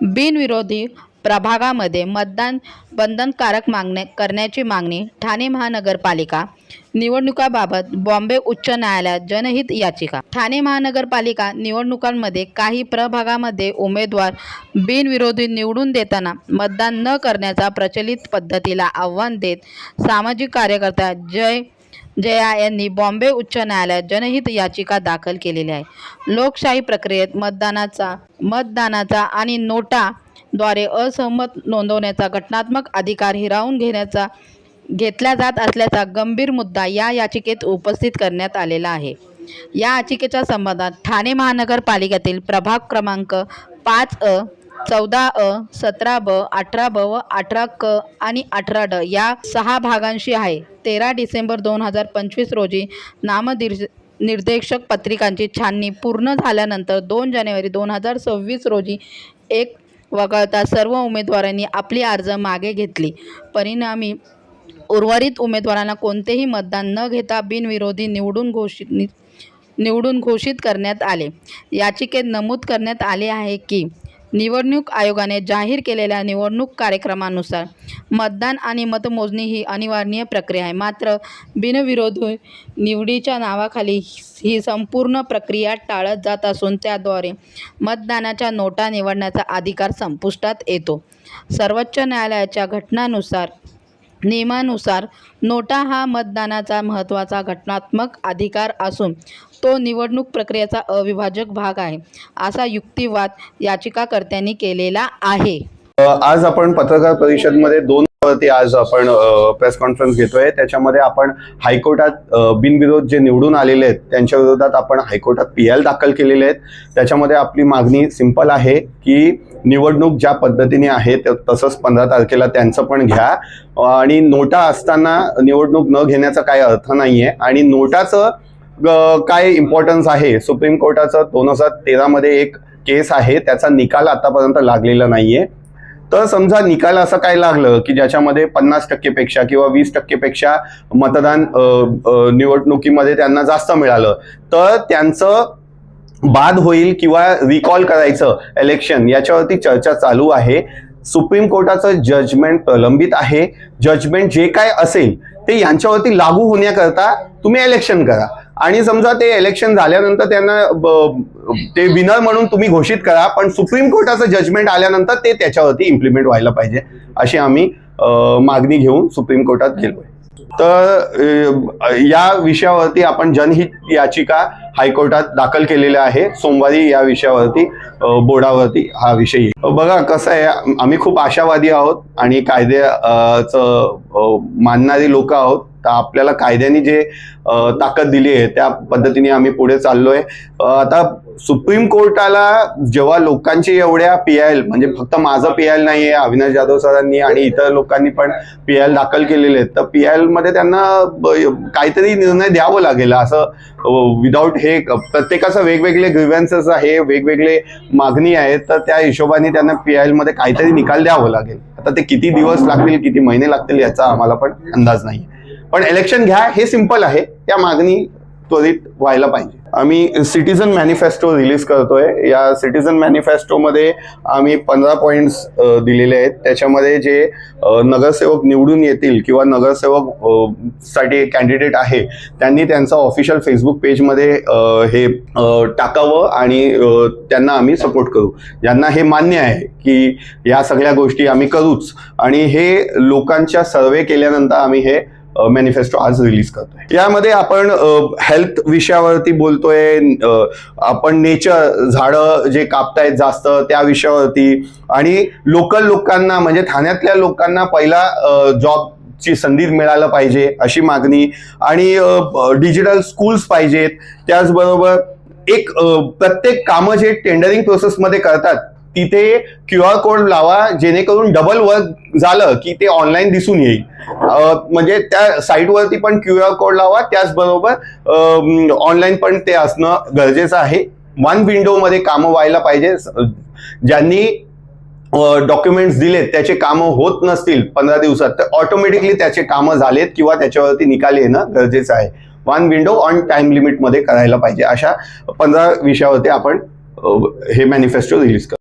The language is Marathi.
बिनविरोधी प्रभागामध्ये मतदान बंधनकारक मागणे करण्याची मागणी ठाणे महानगरपालिका निवडणुकाबाबत बॉम्बे उच्च न्यायालयात जनहित याचिका. ठाणे महानगरपालिका निवडणुकांमध्ये काही प्रभागामध्ये उमेदवार बिनविरोधी निवडून देताना मतदान न करण्याचा प्रचलित पद्धतीला आव्हान देत सामाजिक कार्यकर्त्या जय जया यांनी बॉम्बे उच्च न्यायालयात जनहित याचिका दाखल केलेली आहे. लोकशाही प्रक्रियेत मतदानाचा मतदानाचा आणि नोटा द्वारे असहमत नोंदवण्याचा घटनात्मक अधिकार हिरावून घेण्याचा घेतला जात असल्याचा गंभीर मुद्दा या याचिकेत उपस्थित करण्यात आलेला आहे. या याचिकेच्या संबंधात ठाणे महानगरपालिकेतील प्रभाग क्रमांक पाच अ चौदा अ सतरा ब अठरा ब व अठरा क आणि अठरा ड या सहा भागांशी आहे. तेरा डिसेंबर दोन हजार पंचवीस रोजी नामदिर्श निर्देशक पत्रिकांची छाननी पूर्ण झाल्यानंतर दोन जानेवारी दोन हजार सव्वीस रोजी एक वगळता सर्व उमेदवारांनी आपली अर्ज मागे घेतली. परिणामी उर्वरित उमेदवारांना कोणतेही मतदान न घेता बिनविरोधी निवडून घोषित नि निवडून घोषित करण्यात आले. याचिकेत नमूद करण्यात आले आहे की निवडणूक आयोगाने जाहीर केलेल्या निवडणूक कार्यक्रमानुसार मतदान आणि मतमोजणी ही अनिवार्य प्रक्रिया आहे. मात्र बिनविरोध निवडीच्या नावाखाली ही संपूर्ण प्रक्रिया टाळत जात असून त्याद्वारे मतदानाच्या नोटा निवडण्याचा अधिकार संपुष्टात येतो. सर्वोच्च न्यायालयाच्या घटनानुसार नियमानुसार नोटा हा मतदानाचा महत्त्वाचा घटनात्मक अधिकार असून तो निवडणूक प्रक्रियेचा अविभाजक भाग आहे असा युक्तिवाद याचिकाकर्त्यांनी केलेला आहे. आज आपण पत्रकार परिषदमध्ये दोन वरती आज आपण प्रेस कॉन्फरन्स घेतोय. त्याच्यामध्ये आपण हायकोर्टात बिनविरोध जे निवडून आलेले आहेत त्यांच्या विरोधात आपण हायकोर्टात पी एल दाखल केलेले आहेत. त्याच्यामध्ये आपली मागणी सिंपल आहे की निवडणूक ज्या पद्धतीने आहे तसंच पंधरा तारखेला त्यांचं पण घ्या. आणि नोटा असताना निवडणूक न घेण्याचा काय अर्थ नाही आहे आणि नोटाचं काय इम्पॉर्टन्स आहे? सुप्रीम कोर्टाचं दोन हजार तेरामध्ये एक केस आहे त्याचा निकाल आतापर्यंत लागलेला नाहीये. तर समजा निकाल असं काय लागलं की ज्याच्यामध्ये पन्नास टक्केपेक्षा किंवा वीस टक्केपेक्षा मतदान निवडणुकीमध्ये त्यांना जास्त मिळालं. तर त्यांचं बाद होईल किंवा रिकॉल करायचं इलेक्शन याच्यावरती चर्चा चालू आहे. सुप्रीम कोर्टाचं जजमेंट प्रलंबित आहे. जजमेंट जे काय असेल ते यांच्यावरती लागू होण्याकरता तुम्ही इलेक्शन करा. आणि समजा ते इलेक्शन झाल्यानंतर त्यांना ब- ते विनर म्हणून तुम्ही घोषित करा पण सुप्रीम कोर्टाचं जजमेंट आल्यानंतर ते त्याच्यावरती इम्प्लिमेंट व्हायला पाहिजे अशी आम्ही मागणी घेऊन सुप्रीम कोर्टात गेलोय. तर या विषयावरती आपण जनहित याचिका हायकोर्टात दाखल केलेल्या आहे सोमवारी या विषयावरती बोर्डावरती हा विषय येईल. बघा कसं आहे आम्ही खूप आशावादी आहोत आणि कायद्याचं मानणारी लोक आहोत तर आपल्याला कायद्याने जे ताकद दिली आहे त्या पद्धतीने आम्ही पुढे चाललोय. आता सुप्रीम कोर्टाला जेव्हा लोकांची एवढ्या पी एल म्हणजे फक्त माझं पी एल नाहीये अविनाश जाधव सरांनी आणि इतर लोकांनी पण पी एल दाखल केलेले आहेत तर पी आयमध्ये त्यांना काहीतरी निर्णय द्यावं लागेल असं विदाऊट हे प्रत्येकाचं वेगवेगळे ग्रिव्हन्सेस आहे वेगवेगळे मागणी आहेत तर त्या हिशोबाने त्यांना पी आयमध्ये काहीतरी निकाल द्यावं लागेल. आता ते किती दिवस लागतील किती महिने लागतील याचा आम्हाला पण अंदाज नाही पण इलेक्शन घ्या हे सिंपल आहे. त्या मागणी त्वरित व्हायला पाहिजे. आम्ही सिटीजन मॅनिफेस्टो रिलीज करतोय. या सिटीजन मॅनिफेस्टोमध्ये आम्ही पंधरा पॉईंट्स दिलेले आहेत. त्याच्यामध्ये जे नगरसेवक निवडून येतील किंवा नगरसेवकसाठी कॅन्डिडेट आहे त्यांनी त्यांचं ऑफिशियल फेसबुक पेजमध्ये हे टाकावं आणि त्यांना आम्ही सपोर्ट करू. ज्यांना हे मान्य आहे की या सगळ्या गोष्टी आम्ही करूच. आणि हे लोकांच्या सर्वे केल्यानंतर आम्ही हे मॅनिफेस्टो आज रिलीज करतोय. यामध्ये आपण हेल्थ विषयावरती बोलतोय आपण नेचर झाडं जे कापतायत जास्त त्या विषयावरती. आणि लोकल लोकांना म्हणजे ठाण्यातल्या लोकांना पहिला जॉब ची संधी मिळायला पाहिजे अशी मागणी. आणि डिजिटल स्कूल्स पाहिजेत. त्याचबरोबर एक प्रत्येक कामं जे टेंडरिंग प्रोसेसमध्ये करतात तिथे क्यू आर कोड लावा जेणेकरून डबल वर्क झालं की ते ऑनलाईन दिसून येईल. म्हणजे त्या साईटवरती पण क्यू आर कोड लावा त्याचबरोबर ऑनलाईन पण ते असणं गरजेचं आहे. वन विंडोमध्ये कामं व्हायला पाहिजे. ज्यांनी डॉक्युमेंट्स दिलेत त्याचे कामं होत नसतील पंधरा दिवसात तर ऑटोमॅटिकली त्याचे कामं झालेत किंवा त्याच्यावरती निकाल येणं गरजेचं आहे. वन विंडो ऑन टाइम लिमिटमध्ये करायला पाहिजे. अशा पंधरा विषयावरती आपण हे मॅनिफेस्टो रिलीज करू